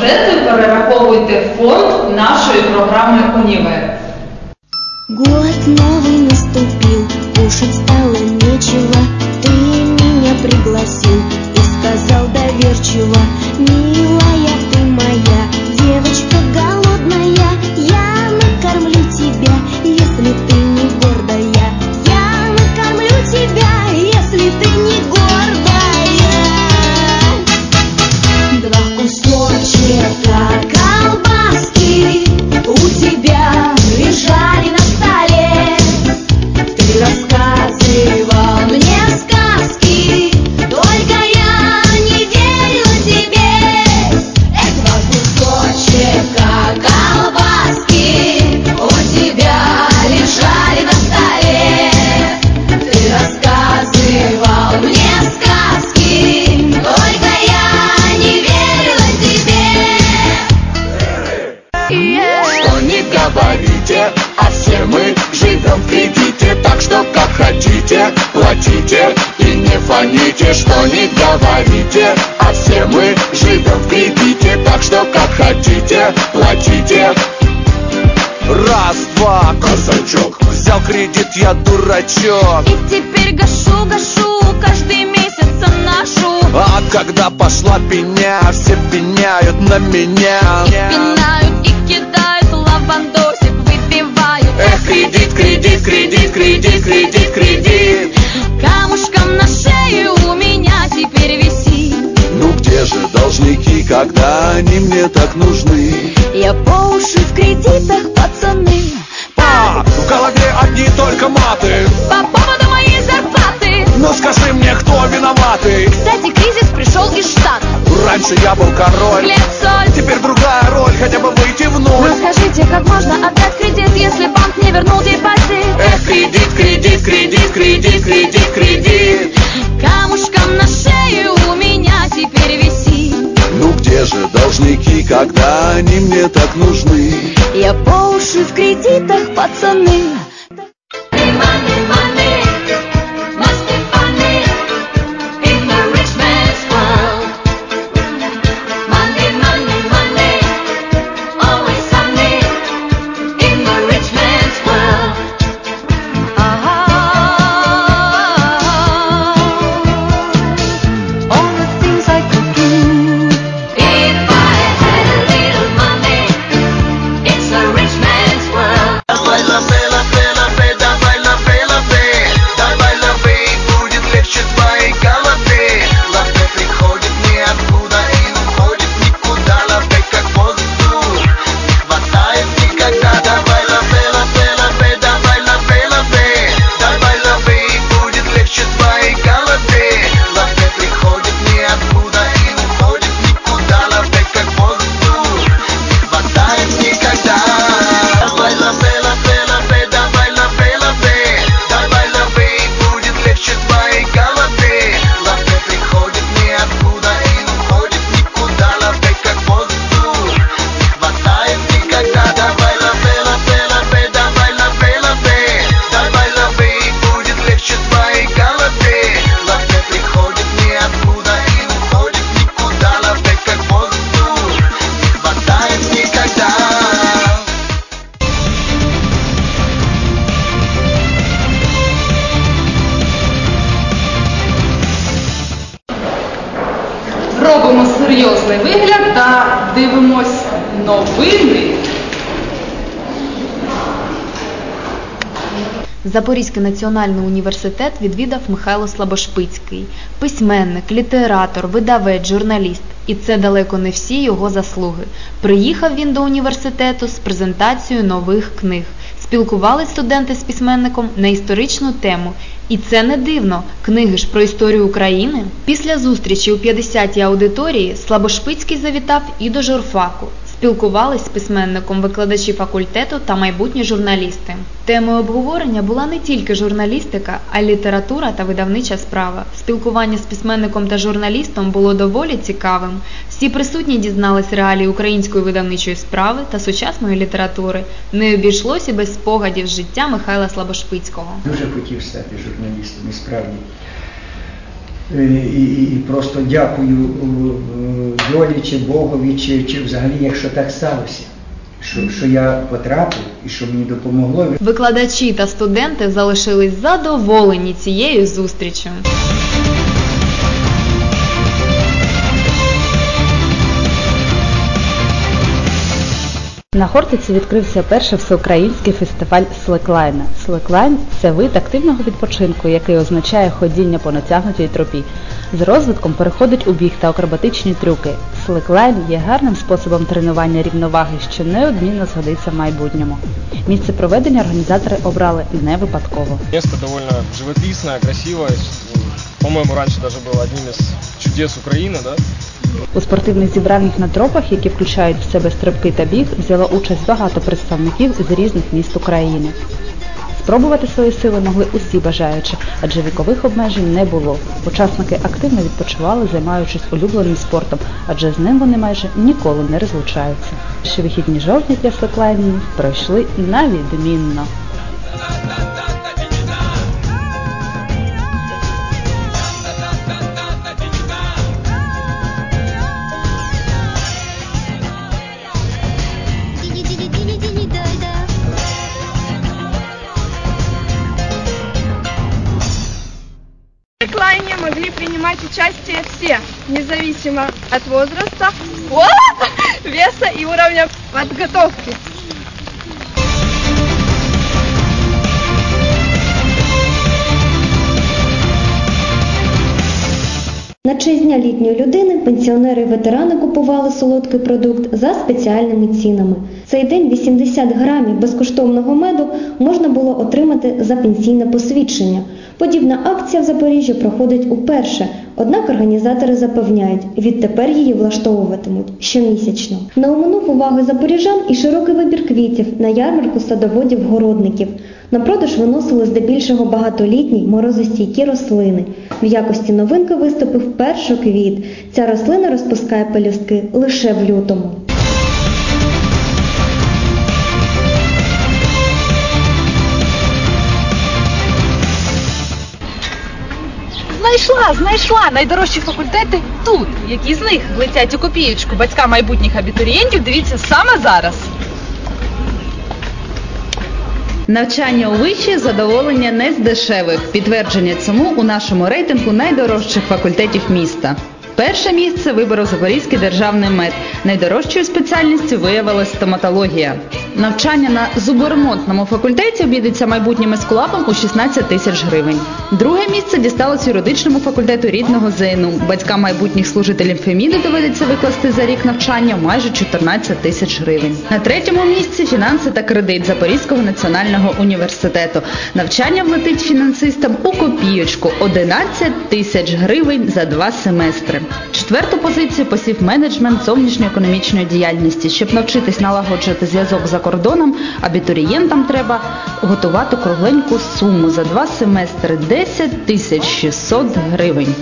Свої пожертви перераховуйте в фонд нашої програми Універ. Год новый наступил, кушать стало нечего. Ты меня пригласил и сказал доверчиво, милая Хотите, платите. Раз, два, казачок Взял кредит, я дурачок. И теперь гашу, гашу, каждый месяц нашу. А когда пошла пеня, все пеняют на меня. Пинают и кидают, лавандосик выпивают. Эх, кредит, кредит, кредит, кредит, кредит так нужны? Я по уши в кредитах, пацаны. А, в голове одни только маты По поводу моей зарплаты. Ну скажи мне, кто виноватый? Кстати, кризис пришел из Штатов. Раньше я был король Хлеб, соль. Теперь другая роль, хотя бы выйти в Но скажите, как можно отдать кредит, если банк не вернул депозит? Эх, кредит, кредит, кредит, кредит, кредит, кредит мне так нужны? Я по уши в кредитах, пацаны. Запорізький національний університет відвідав Михайло Слабошпицький, письменник, літератор, видавець, журналіст. І це далеко не всі його заслуги. Приїхав він до університету з презентацією нових книг. Спілкувались студенти з письменником на історичну тему. І це не дивно. Книги ж про історію України. Після зустрічі у 50-й аудиторії Слабошпицький завітав і до журфаку. Спілкувались з письменником викладачі факультету та майбутні журналісти. Темою обговорення була не тільки журналістика, а й література та видавнича справа. Спілкування з письменником та журналістом було доволі цікавим. Всі присутні дізнались реалії української видавничої справи та сучасної літератури. Не обійшлося без спогадів життя Михайла Слабошпицького. Дуже хотів стати журналістом і справді. Е, і, просто дякую е, е, долі чи Богові, чи, чи взагалі, якщо так сталося, що, що я потрапив і що мені допомогло. Викладачі та студенти залишились задоволені цією зустрічю. На Хортиці відкрився перший всеукраїнський фестиваль Слеклайна. Слеклайн – це вид активного відпочинку, який означає ходіння по натягнутій тропі. З розвитком переходить у біг та акробатичні трюки. Слеклайн є гарним способом тренування рівноваги, що неодмінно згодиться в майбутньому. Місце проведення організатори обрали не випадково. Место довольно живописное, красивое. По-моему, раньше даже было одним из чудес Украины, да? У спортивних зібраннях на тропах, які включають в себе стрибки та біг, взяло участь багато представників з різних міст України. Спробувати свої сили могли усі бажаючі, адже вікових обмежень не було. Учасники активно відпочивали, займаючись улюбленим спортом, адже з ним вони майже ніколи не розлучаються. Ще вихідні жовтні для слеклайнів пройшли на независимо от возраста, веса и уровня подготовки. На честь Дня літньої людини пенсіонери і ветерани купували солодкий продукт за спеціальними цінами. Цей день 80 грамів безкоштовного меду можна було отримати за пенсійне посвідчення. Подібна акція в Запоріжжі проходить уперше, однак організатори запевняють, відтепер її влаштовуватимуть щомісячно. На оминув уваги запоріжан і широкий вибір квітів на ярмарку садоводів-городників. На продаж виносили здебільшого багатолітні морозостійкі рослини. В якості новинки виступив першоквіт. Ця рослина розпускає пелюстки лише в лютому. Знайшла, знайшла найдорожчі факультети тут. Які з них влетять у копієчку батька майбутніх абітурієнтів, дивіться саме зараз. Навчання у виші задоволення не з дешевих. Підтвердження цьому у нашому рейтингу найдорожчих факультетів міста. Перше місце виборов Запорізький державний мед. Найдорожчою спеціальністю виявилась стоматологія. Навчання на зуборемонтному факультеті обійдеться майбутнім ескулапом у 16 тисяч гривень. Друге місце дісталось юридичному факультету рідного ЗНУ. Батькам майбутніх служителів Феміди доведеться викласти за рік навчання майже 14 тисяч гривень. На третьому місці фінанси та кредит Запорізького національного університету. Навчання влетить фінансистам у копійочку 11 тисяч гривень за два семестри. Четверту позицію посів менеджмент зовнішньоекономічної діяльності. Щоб навчитись налагоджувати зв'язок за кордоном, абітурієнтам треба готувати кругленьку суму за два семестри 10 тисяч 600 гривень.